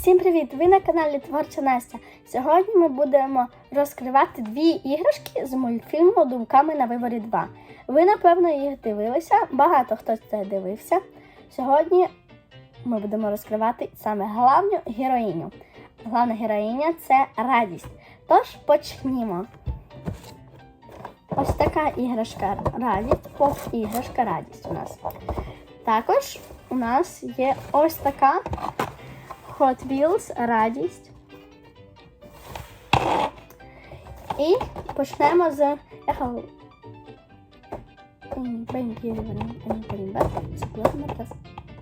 Всім привіт! Ви на каналі Творча Настя. Сьогодні ми будемо розкривати дві іграшки з мультфільму Думками на виборі 2. Ви, напевно, їх дивилися. Багато хто це дивився. Сьогодні ми будемо розкривати саме главну героїню. Главна героїня це радість. Тож почнімо. Ось така іграшка радість, поп іграшка радість у нас. Також у нас є ось така Hot Wheels радість. І почнемо з Ехал.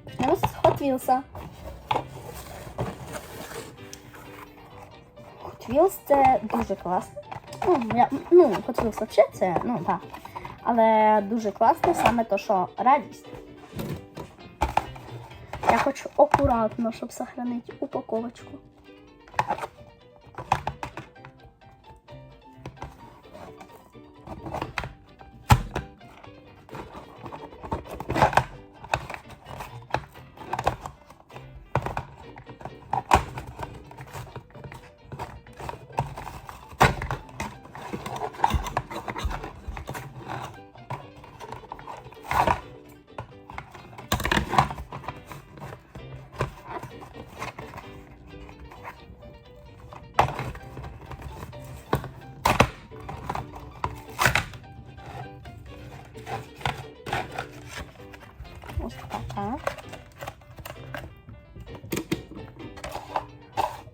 Почнемо з Hot Wheels. Hot Wheels це дуже класно. Ну, я, ну Hot Wheels взагалі це, ну так. Але дуже класно саме то, що радість. Я хочу акуратно, щоб сохранити упаковочку.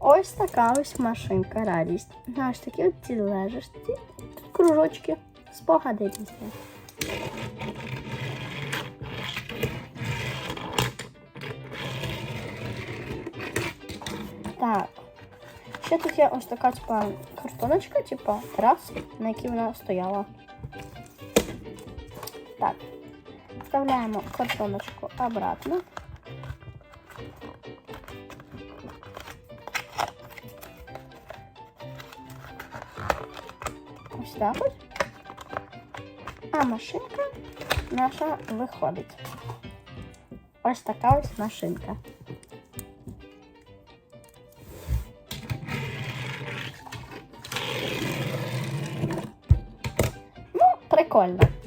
Ось така ось машинка радість. Знаєш, такі от ці лежишці, тут кружочки, спогади. Так. Ще тут є ось така, типа, картоночка, типа, раз, на якій вона стояла. Так. Вставляємо картоночку обратно. Ось так ось. А машинка наша виходить. Ось така ось машинка. Ну, прикольно.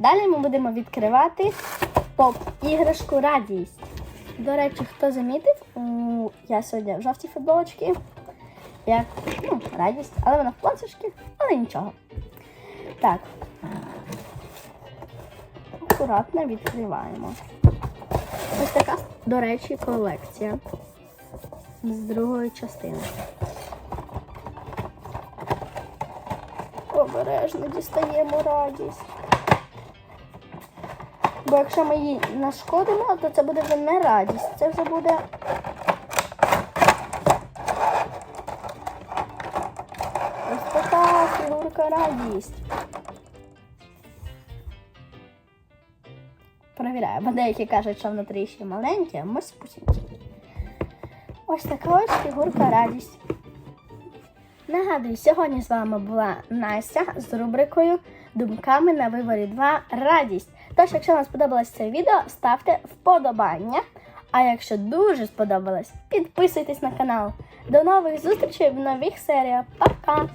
Далі ми будемо відкривати поп-іграшку радість. До речі, хто замітив, я сьогодні в жовтій футболочці. Як ну, радість, але вона в платочці, але нічого. Так. Акуратно відкриваємо. Ось така, до речі, колекція з другої частини. Обережно дістаємо радість. Бо якщо ми її нашкодимо, то це буде вже не радість. Це вже буде. Ось така фігурка радість. Провіряю, бо деякі кажуть, що внутрі ще маленькі, а ми спустимося. Ось така ось фігурка радість. Нагадую, сьогодні з вами була Настя з рубрикою Думками на виборі 2 радість. Тож, якщо вам сподобалось це відео, ставте вподобання. А якщо дуже сподобалось, підписуйтесь на канал. До нових зустрічей в нових серіях. Пока!